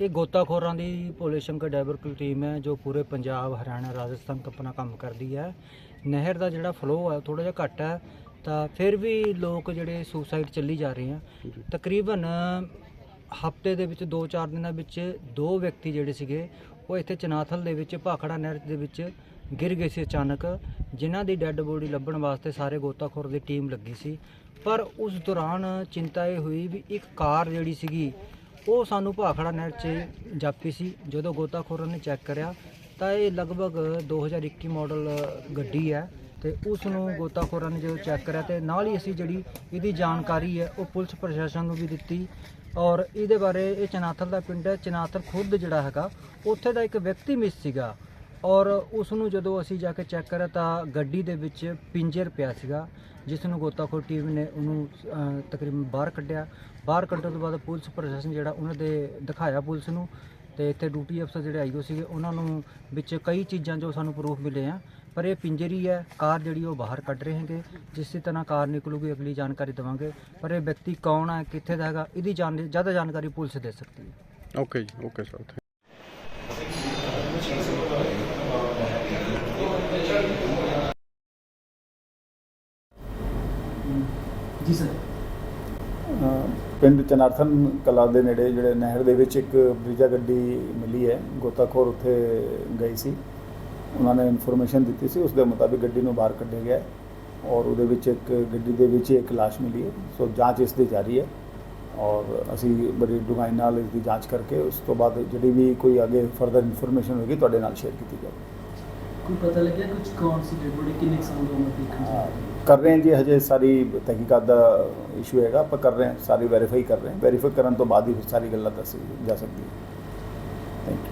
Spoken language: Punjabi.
ਇਹ ਗੋਤਾਖੋਰਾਂ ਦੀ ਭੋਲੇ ਸ਼ੰਕਰ ਡਾਇਵਰਕਲ ਟੀਮ ਹੈ ਜੋ ਪੂਰੇ ਪੰਜਾਬ ਹਰਿਆਣਾ ਰਾਜਸਥਾਨ ਤੋਂ ਆਪਣਾ ਕੰਮ ਕਰਦੀ ਹੈ। ਨਹਿਰ ਦਾ ਜਿਹੜਾ ਫਲੋ ਹੈ ਥੋੜਾ ਜਿਹਾ ਘੱਟ ਹੈ ਤਾਂ ਫਿਰ ਵੀ ਲੋਕ ਜਿਹੜੇ ਸੁਸਾਈਡ ਚੱਲੀ ਜਾ ਰਹੇ ਆ ਤਕਰੀਬਨ ਹਫ਼ਤੇ ਦੇ ਵਿੱਚ 2-4 ਦਿਨਾਂ ਵਿੱਚ ਦੋ ਵਿਅਕਤੀ ਜਿਹੜੇ ਸੀਗੇ ਉਹ ਇੱਥੇ ਚਨਾਥਲ ਦੇ ਵਿੱਚ ਭਾਖੜਾ ਨਹਿਰ ਦੇ ਵਿੱਚ ਗਿਰ ਗਏ ਸੀ ਅਚਾਨਕ ਜਿਨ੍ਹਾਂ ਦੀ ਡੈੱਡ ਬੋਡੀ ਲੱਭਣ ਵਾਸਤੇ ਸਾਰੇ ਗੋਤਾਖੋਰ ਦੀ ਟੀਮ ਲੱਗੀ ਸੀ। ਪਰ ਉਸ ਦੌਰਾਨ ਚਿੰਤਾ ਇਹ ਹੋਈ ਵੀ ਇੱਕ ਕਾਰ ਜਿਹੜੀ ਸੀਗੀ ਉਹ ਸਾਨੂੰ ਭਾਖੜਾ ਨਹਿਰ 'ਚ ਜਾਪੀ ਸੀ। ਜਦੋਂ ਗੋਤਾਖੋਰਾਂ ਨੇ ਚੈੱਕ ਕਰਿਆ, ਤਾਂ ਇਹ ਲਗਭਗ 2021 ਮਾਡਲ ਗੱਡੀ ਹੈ ਤੇ ਉਸ ਨੂੰ ਗੋਤਾਖੋਰਾਂ ਨੇ ਜਦੋਂ ਚੈੱਕ ਕਰਿਆ ਤੇ ਨਾਲ ਹੀ ਅਸੀਂ ਜਿਹੜੀ ਇਹਦੀ ਜਾਣਕਾਰੀ ਹੈ, ਉਹ ਪੁਲਿਸ ਪ੍ਰਸ਼ਾਸਨ ਨੂੰ ਵੀ ਦਿੱਤੀ ਔਰ ਇਹਦੇ ਬਾਰੇ ਇਹ ਚਨਾਥਲ ਦਾ ਪਿੰਡ ਹੈ। ਚਨਾਥਲ ਖੁਦ ਜਿਹੜਾ ਹੈਗਾ, ਉੱਥੇ ਦਾ ਇੱਕ ਵਿਅਕਤੀ ਮਿਸ ਸੀਗਾ। ਔਰ ਉਸ ਨੂੰ ਜਦੋਂ ਅਸੀਂ ਜਾ ਕੇ ਚੈੱਕ ਕਰਿਆ ਤਾਂ ਗੱਡੀ ਦੇ ਵਿੱਚ ਪਿੰਜਰ ਪਿਆ ਸੀਗਾ, ਜਿਸ ਨੂੰ ਗੋਤਾਖੋਰ ਟੀਮ ਨੇ ਉਹਨੂੰ ਤਕਰੀਬਨ ਬਾਹਰ ਕੱਢਿਆ। ਬਾਹਰ ਕੱਢਣ ਤੋਂ ਬਾਅਦ ਪੁਲਿਸ ਪ੍ਰਸ਼ਾਸਨ ਜਿਹੜਾ ਉਹਨਾਂ ਦੇ ਦਿਖਾਇਆ ਪੁਲਿਸ ਨੂੰ ਤੇ ਇੱਥੇ ਡਿਊਟੀ ਅਫਸਰ ਜਿਹੜੇ ਆਈਓ ਸੀਗੇ, ਉਹਨਾਂ ਨੂੰ ਵਿੱਚ ਕਈ ਚੀਜ਼ਾਂ ਜੋ ਸਾਨੂੰ ਪ੍ਰੂਫ ਮਿਲੇ ਆ, ਪਰ ਇਹ ਪਿੰਜਰੀ ਹੈ ਕਾਰ ਜਿਹੜੀ ਉਹ ਬਾਹਰ ਕੱਢ ਰਹੇ ਹੈਗੇ। ਜਿਸ ਤਰ੍ਹਾਂ ਕਾਰ ਨਿਕਲੂਗੀ, ਅਗਲੀ ਜਾਣਕਾਰੀ ਦੇਵਾਂਗੇ, ਪਰ ਇਹ ਵਿਅਕਤੀ ਕੌਣ ਹੈ, ਕਿੱਥੇ ਦਾ ਹੈਗਾ, ਇਹਦੀ ਜਾਣ ਜ਼ਿਆਦਾ ਜਾਣਕਾਰੀ ਪੁਲਿਸ ਦੇ ਸਕਦੀ ਹੈ। ਓਕੇ ਜੀ ਓਕੇ ਸਰ ਜੀ ਸਰ। ਪਿੰਡ ਚਨਾਰਥਨ ਕਲਾ ਦੇ ਨੇੜੇ ਜਿਹੜੇ ਨਹਿਰ ਦੇ ਵਿੱਚ ਇੱਕ ਬ੍ਰਿਜਾ ਗੱਡੀ ਮਿਲੀ ਹੈ, ਗੋਤਾਖੋਰ ਉੱਥੇ ਗਈ ਸੀ। ਉਹਨਾਂ ਨੇ ਇਨਫੋਰਮੇਸ਼ਨ ਦਿੱਤੀ ਸੀ, ਉਸ ਦੇ ਮੁਤਾਬਿਕ ਗੱਡੀ ਨੂੰ ਬਾਹਰ ਕੱਢਿਆ ਗਿਆ ਔਰ ਉਹਦੇ ਵਿੱਚ ਇੱਕ ਗੱਡੀ ਦੇ ਵਿੱਚ ਇੱਕ ਲਾਸ਼ ਮਿਲੀ ਹੈ। ਸੋ ਜਾਂਚ ਇਸ ਦੀ ਜਾਰੀ ਹੈ ਔਰ ਅਸੀਂ ਬੜੀ ਡੂੰਘਾਈ ਨਾਲ ਇਸ ਦੀ ਜਾਂਚ ਕਰਕੇ ਉਸ ਤੋਂ ਬਾਅਦ ਜਿਹੜੀ ਵੀ ਕੋਈ ਅੱਗੇ ਫਰਦਰ ਇਨਫੋਰਮੇਸ਼ਨ ਹੋਏਗੀ, ਤੁਹਾਡੇ ਨਾਲ ਸ਼ੇਅਰ ਕੀਤੀ ਜਾਵੇਗੀ ਕੋਈ ਪਤਾ ਲੱਗਿਆ ਕੁਝ ਕੌਣ ਸੀ ਡੈਡ ਬੋਡੀ ਕਿੰਨੇ ਕੁ ਸਾਲ ਦੀ ਉਮਰ ਦੀ ਅ, ਦੇਖਣ ਕਰ ਰਹੇ ਹਾਂ ਜੀ ਹਜੇ ਸਾਰੀ ਤਹਿਕੀਕਾਤ ਦਾ ਇਸ਼ੂ ਹੈਗਾ ਆਪਾਂ ਕਰ ਰਹੇ ਹਾਂ ਸਾਰੀ ਵੈਰੀਫਾਈ ਕਰ ਰਹੇ ਹਾਂ। ਵੈਰੀਫਾਈ ਕਰਨ ਤੋਂ ਬਾਅਦ ਹੀ ਫਿਰ ਸਾਰੀ ਗੱਲਾਂ ਦੱਸੀ ਜਾ ਸਕਦੀ ਹੈ। Thank you